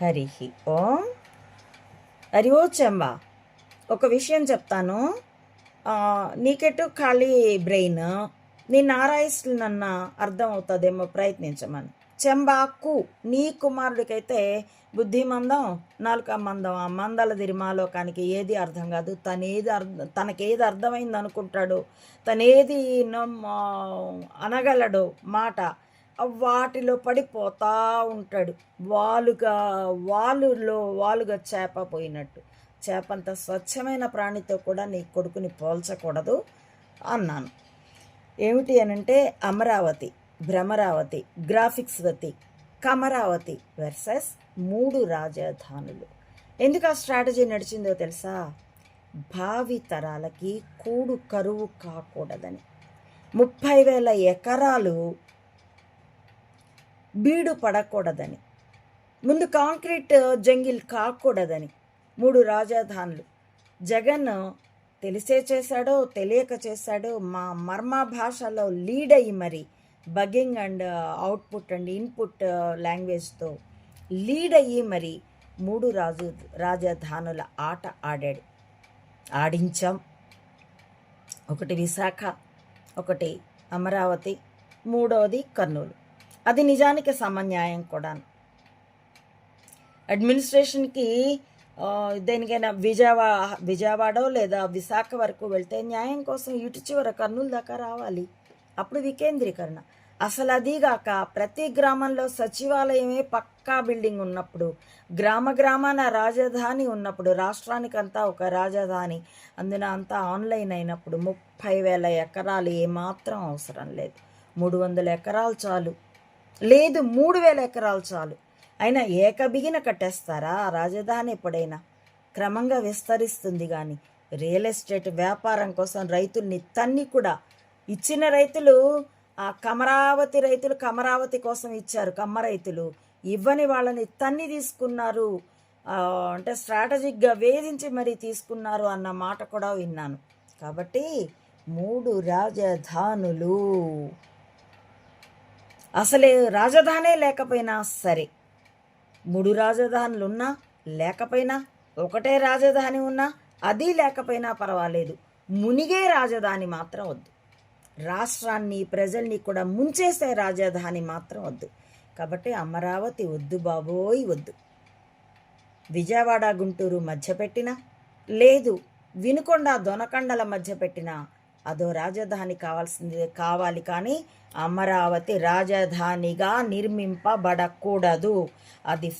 హరి. ఓం. హరి ఓ చెంబా. ఒక విషయం చెప్తాను. నీకెటు ఖాళీ బ్రెయిన్? నీ నారాయిస్తున్న అర్థం అవుతుందేమో ప్రయత్నించమని. చెంబాకు నీ కుమారుడికైతే బుద్ధి మందం నాలుక మందం ఆ మందల దిరిమాలోకానికి ఏది అర్థం కాదు. తనేది అర్థం తనకేది అర్థమైంది అనుకుంటాడు తనేది అనగలడు మాట. వాటిలో పడిపోతా ఉంటాడు. వాలుగా వాలులో వాలుగా చేప పోయినట్టు చేపంత స్వచ్ఛమైన ప్రాణితో కూడా నీ కొడుకుని పోల్చకూడదు అన్నాను. ఏమిటి అనంటే అమరావతి భ్రమరావతి గ్రాఫిక్స్ వతి కమరావతి వెర్సెస్ మూడు రాజధానులు. ఎందుకు ఆ స్ట్రాటజీ నడిచిందో తెలుసా? భావి తరాలకి కూడు కరువు కాకూడదని. ముప్పై వేల ఎకరాలు బీడు పడకూడదని. ముందు కాంక్రీట్ జంగిల్ కాకూడదని మూడు రాజధానులు. జగన్ తెలిసే చేశాడో తెలియక చేశాడో మా మర్మ భాషలో లీడ్ అయ్యి మరి bugging and output and input లాంగ్వేజ్తో lead అయ్యి మరి మూడు రాజు రాజధానుల ఆట ఆడాడు. ఆడించాం. ఒకటి విశాఖ ఒకటి అమరావతి మూడవది కర్నూలు. అది నిజానికి సమన్యాయం కూడా అడ్మినిస్ట్రేషన్కి దేనికైనా విజయవా విజయవాడ లేదా విశాఖ వరకు వెళ్తే న్యాయం కోసం ఇటు చివర కర్నూలు దాకా రావాలి. అప్పుడు వికేంద్రీకరణ. అసలు అదీగాక ప్రతి గ్రామంలో సచివాలయమే పక్కా బిల్డింగ్ ఉన్నప్పుడు గ్రామ గ్రామాన రాజధాని ఉన్నప్పుడు రాష్ట్రానికంతా ఒక రాజధాని అందున అంతా ఆన్లైన్ అయినప్పుడు ముప్పై వేల ఎకరాలు ఏమాత్రం అవసరం లేదు. మూడు వందల ఎకరాలు చాలు. లేదు మూడు వేల ఎకరాలు చాలు. అయినా ఏకబిగిన కట్టేస్తారా? రాజధాని ఎప్పుడైనా? క్రమంగా విస్తరిస్తుంది కానీ రియల్ ఎస్టేట్ వ్యాపారం కోసం రైతుల్ని తన్ని కూడా. ఇచ్చిన రైతులు ఆ కమరావతి రైతులు కమరావతి కోసం ఇచ్చారు కమ్మ రైతులు. ఇవ్వని వాళ్ళని తన్ని తీసుకున్నారు. అంటే స్ట్రాటజిక్గా వేధించి మరీ తీసుకున్నారు అన్న మాట కూడా విన్నాను. కాబట్టి మూడు రాజధానులు. అసలే రాజధానే లేకపోయినా సరే మూడు రాజధానులు ఉన్నా లేకపోయినా ఒకటే రాజధాని ఉన్నా అది లేకపోయినా పర్వాలేదు. మునిగే రాజధాని మాత్రం వద్దు. రాష్ట్రాన్ని ప్రజల్ని కూడా ముంచేసే రాజధాని మాత్రం వద్దు. కాబట్టి అమరావతి వద్దు బాబోయ్ వద్దు. విజయవాడ గుంటూరు మధ్య పెట్టినా లేదు వినుకొండ దొనకండల మధ్య పెట్టినా అదో రాజధాని కావాల్సింది కావాలి కానీ అమరావతి రాజధానిగా నిర్మింపబడకూడదు. అది